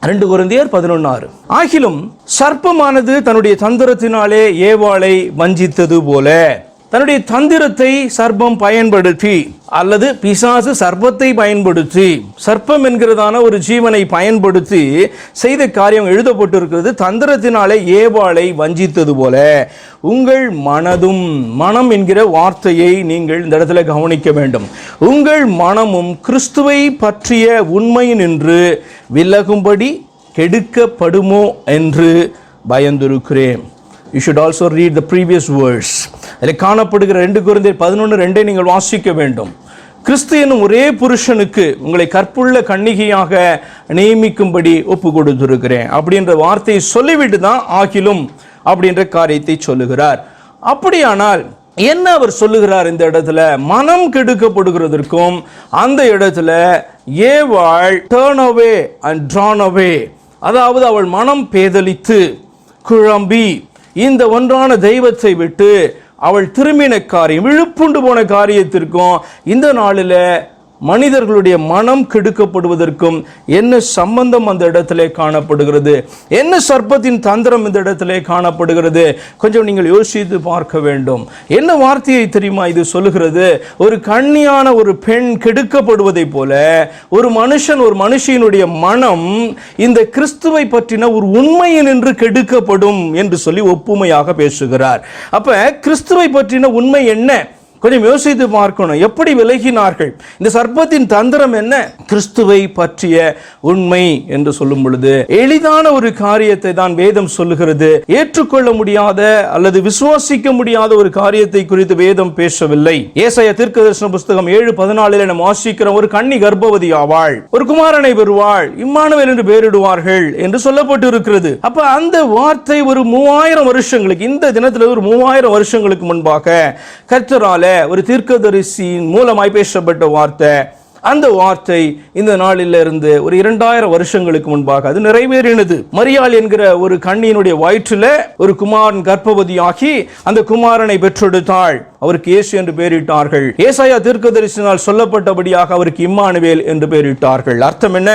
ரெண்டு குருந்தியர் பதினொன்னாறு. ஆகிலும் சர்ப்பமானது தன்னுடைய தந்திரத்தினாலே ஏவாளை வஞ்சித்தது போல. தன்னுடைய தந்திரத்தை சர்ப்பம் பயன்படுத்தி அல்லது பிசாசு சர்ப்பத்தை பயன்படுத்தி சர்ப்பம் என்கிறதான ஒரு ஜீவனை பயன்படுத்தி செய்த காரியம் எழுதப்பட்டிருக்கிறது. தந்திரத்தினாலே ஏவாளை வஞ்சித்தது போல உங்கள் மனதும் மனம் என்கிற வார்த்தையை நீங்கள் இந்த இடத்துல கவனிக்க வேண்டும். உங்கள் மனமும் கிறிஸ்துவை பற்றிய உண்மை நின்று விலகும்படி கெடுக்கப்படுமோ என்று பயந்திருக்கிறேன். You should also read the previous words அதில் காணப்படுகிற ரெண்டு குருந்தை பதினொன்று ரெண்டை நீங்கள் வாசிக்க வேண்டும். கிறிஸ்து என்னும் ஒரே புருஷனுக்கு உங்களை கற்புள்ள கன்னிகையாக நியமிக்கும்படி ஒப்பு கொடுத்துருக்கிறேன் அப்படின்ற வார்த்தையை சொல்லிவிட்டு தான் ஆகிலும் அப்படின்ற காரியத்தை சொல்லுகிறார். அப்படியானால் என்ன அவர் சொல்லுகிறார் இந்த இடத்துல? மனம் கெடுக்கப்படுகிறதற்கும் அந்த இடத்துல ஏவாள் turn away and drawn away அதாவது அவள் மனம் பேதலித்து குழம்பி இந்த ஒன்றான தெய்வத்தை விட்டு அவள் திரும்பின காரியம் விழுப்புண்டு போன காரியத்திற்கும் இந்த நாளில் மனிதர்களுடைய மனம் கெடுக்கப்படுவதற்கும் என்ன சம்பந்தம் அந்த இடத்திலே காணப்படுகிறது? என்ன சர்ப்பத்தின் தந்திரம் இந்த இடத்திலே காணப்படுகிறது? கொஞ்சம் நீங்கள் யோசித்து பார்க்க வேண்டும். என்ன வார்த்தையை தெரியுமா இது சொல்லுகிறது? ஒரு கண்ணியான ஒரு பெண் கெடுக்கப்படுவதை போல ஒரு மனுஷன் ஒரு மனுஷியினுடைய மனம் இந்த கிறிஸ்துவை பற்றின ஒரு உண்மையில் நின்று கெடுக்கப்படும் என்று சொல்லி ஒப்புமையாக பேசுகிறார். அப்ப கிறிஸ்துவை பற்றின உண்மை என்ன? கொஞ்சம் யோசித்து பார்க்கணும். எப்படி விலகினார்கள்? இந்த சர்ப்பத்தின் தந்திரம் என்ன? கிறிஸ்துவை பற்றிய உண்மை என்று சொல்லும் பொழுது எளிதான ஒரு காரியத்தை தான் வேதம் சொல்லுகிறது. ஏற்றுக்கொள்ள முடியாத அல்லது விசுவாசிக்க முடியாத ஒரு காரியத்தை குறித்து வேதம் பேசவில்லை. ஏசாய தீர்க்கதரிசன புஸ்தகம் ஏழு பதினாலில் நம்ம வாசிக்கிற ஒரு கன்னி கர்ப்பவதி ஆவாள். ஒரு குமாரனை பெறுவாள். இம்மானுவேல் என்று பெயரிடுவார்கள் என்று சொல்லப்பட்டு இருக்கிறது அப்ப அந்த வார்த்தை ஒரு மூவாயிரம் வருஷங்களுக்கு இந்த தினத்தில் ஒரு மூவாயிரம் வருஷங்களுக்கு முன்பாக கர்த்தரால ஒரு தீர்க்கதரிசியின் மூலமாய் பேசப்பட்ட வார்த்தை. அந்த வார்த்தை இந்த நாளிலிருந்து ஒரு இரண்டாயிரம் வருஷங்களுக்கு முன்பாக அது நிறைவேறினது. மரியாள் என்கிற ஒரு கண்ணியினுடைய வயிற்றில் ஒரு குமாரன் கர்ப்பவதியாகி அந்த குமாரனை பெற்றெடுத்தாள். அவருக்கு இயேசு என்று பெயரிட்டார்கள். ஏசாயா தீர்க்கதரிசினால் சொல்லப்பட்டபடியாக அவருக்கு இம்மானுவேல் என்று பெயரிட்டார்கள். அர்த்தம் என்ன?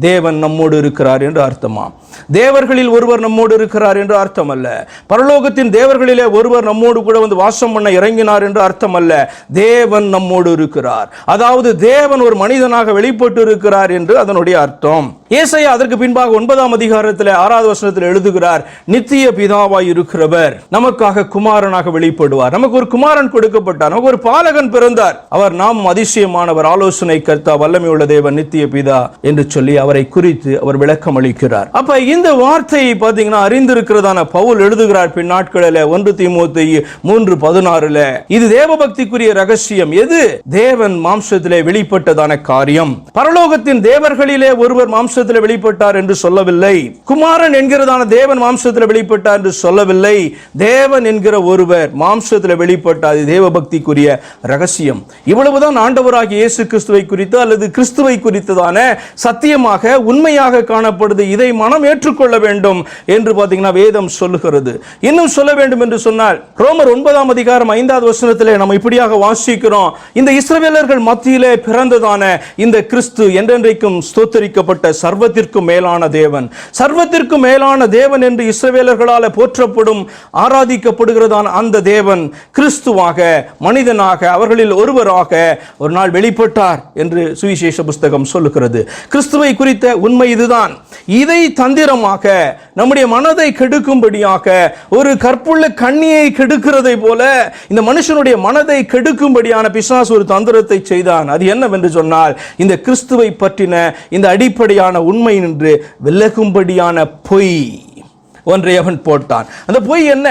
தேவன் நம்மோடு இருக்கிறார் என்று அர்த்தமா? தேவர்களில் ஒருவர் நம்மோடு இருக்கிறார் என்று அர்த்தம் அல்ல பரலோகத்தின் தேவர்களிலே ஒருவர் நம்மோடு கூட வந்து வாசம் பண்ண இறங்கினார் என்று அர்த்தம் அல்ல தேவன் நம்மோடு இருக்கிறார். அதாவது தேவன் ஒரு மனிதனாக வெளிப்பட்டு இருக்கிறார் என்று அதனுடைய அர்த்தம். ஏசையா அதற்கு பின்பாக ஒன்பதாம் அதிகாரத்தில் ஆறாவது வசனத்தில் எழுதுகிறார் நித்திய பிதாவாய் இருக்கிறவர் நமக்காக குமாரனாக வெளிப்படுவார். நமக்கு ஒரு குமாரன் கொடுக்கப்பட்டார். நமக்கு ஒரு பாலகன் பிறந்தார். அவர் நாம் அதிசயமானவர். ஆலோசனை கர்த்தா வல்லமை உள்ள தேவன் நித்திய பிதா என்று சொல்லி அவரை குறித்து அவர் விளக்கம் அளிக்கிறார். அப்ப இந்த வார்த்தையை பார்த்தீங்கன்னா அறிந்திருக்கிறதான பவுல் எழுதுகிறார் பின் நாட்களில் ஒன்று தீமோத்தி மூன்று பதினாறுல இது தேவபக்திக்குரிய ரகசியம். எது? தேவன் மாம்சத்திலே வெளிப்பட்டதான காரியம். பரலோகத்தின் தேவர்களிலே ஒருவர் மாம்சத்தில் வெளிப்பட்டார் என்று சொல்லவில்லை. குமாரன் என்கிறதான தேவன் மாம்சத்தில் வெளிப்பட்டார் என்று சொல்லவில்லை. தேவன் என்கிற ஒருவர் மாம்சத்தில் வெளிப்பட்டார். தேவ பக்திக்குரிய ரகசியம். இவ்வளவுதான் ஆண்டவராகிய இயேசு கிறிஸ்துவை குறித்து அல்லது கிறிஸ்துவை குறித்ததான சத்தியமாக உண்மையாக காணப்படுது. இதை மனம் ஏற்றுக்கொள்ள வேண்டும் என்று பார்த்தீங்கன்னா வேதம் சொல்லுகிறது. இன்னும் சொல்ல வேண்டும் என்று சொன்னால் ரோமர் ஒன்பதாம் அதிகாரம் ஐந்தாவது வசனத்திலே நம்ம இப்படியாக வாசிக்கிறோம். இந்த இஸ்ரவேலர்கள் மத்தியிலே பிறந்ததான இந்த கிறிஸ்து என்றென்றைக்கும் ஸ்தோத்தரிக்கப்பட்ட சர்வத்திற்கும் மேலான தேவன். சர்வத்திற்கும் மேலான தேவன் என்று இஸ்ரவேலர்களால் போற்றப்படும் ஆராதிக்கப்படுகிறதான அந்த தேவன் கிறிஸ்துவாக மனிதனாக அவர்களில் ஒருவராக ஒரு நாள் வெளிப்பட்டார் என்று சுவிசேஷ புஸ்தகம் சொல்லுகிறது. கிறிஸ்துவை குறித்த உண்மை இதுதான். இதை தந்திரமாக நம்முடைய மனதை கெடுக்கும்படியாக ஒரு கற்புள்ள கண்ணியை கெடுக்கிறதை போல இந்த மனுஷனுடைய மனதை கெடுக்கும்படியான பிசாசு ஒரு தந்திரத்தை செய்தான். அது என்னவென்று சொன்னால் இந்த கிறிஸ்துவை பற்றின இந்த அடிப்படையான உண்மை நின்று விலகும்படியான பொய் ஒன்றை அவன் போட்டான். அந்த பொய் என்ன?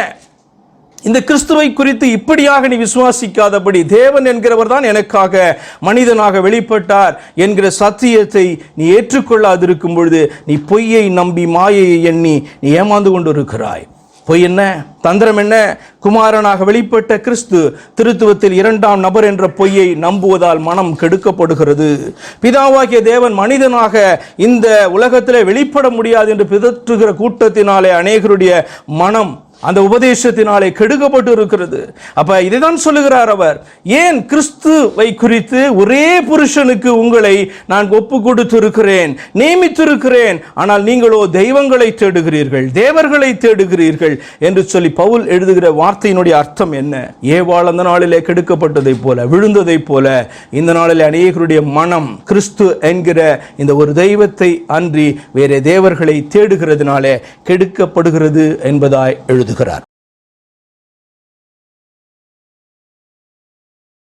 இந்த கிறிஸ்துவை குறித்து இப்படியாக நீ விசுவாசிக்காதபடி தேவன் என்கிறவர் தான் எனக்காக மனிதனாக வெளிப்பட்டார் என்கிற சத்தியத்தை நீ ஏற்றுக்கொள்ளாதிருக்கும் பொழுது நீ பொய்யை நம்பி மாயையை எண்ணி நீ ஏமாந்து கொண்டு இருக்கிறாய் பொய் என்ன? தந்திரம் என்ன? குமாரனாக வெளிப்பட்ட கிறிஸ்து திருத்துவத்தில் இரண்டாம் நபர் என்ற பொய்யை நம்புவதால் மனம் கெடுக்கப்படுகிறது. பிதாவாகிய தேவன் மனிதனாக இந்த உலகத்தில் வெளிப்பட முடியாது என்று பிதற்றுகிற கூட்டத்தினாலே அநேகருடைய மனம் அந்த உபதேசத்தினாலே கெடுக்கப்பட்டு இருக்கிறது அப்ப இதைதான் சொல்லுகிறார் அவர். ஏன் கிறிஸ்துவை குறித்து ஒரே புருஷனுக்கு உங்களை நான் ஒப்பு கொடுத்து இருக்கிறேன் நியமித்திருக்கிறேன் ஆனால் நீங்களோ தெய்வங்களை தேடுகிறீர்கள் தேவர்களை தேடுகிறீர்கள் என்று சொல்லி பவுல் எழுதுகிற வார்த்தையினுடைய அர்த்தம் என்ன? ஏவாள் அந்த நாளிலே கெடுக்கப்பட்டதைப் போல விழுந்ததைப் போல இந்த நாளிலே அநேகருடைய மனம் கிறிஸ்து என்கிற இந்த ஒரு தெய்வத்தை அன்றி வேறே தேவர்களை தேடுகிறதுனாலே கெடுக்கப்படுகிறது என்பதாய் எழுதுகிறார்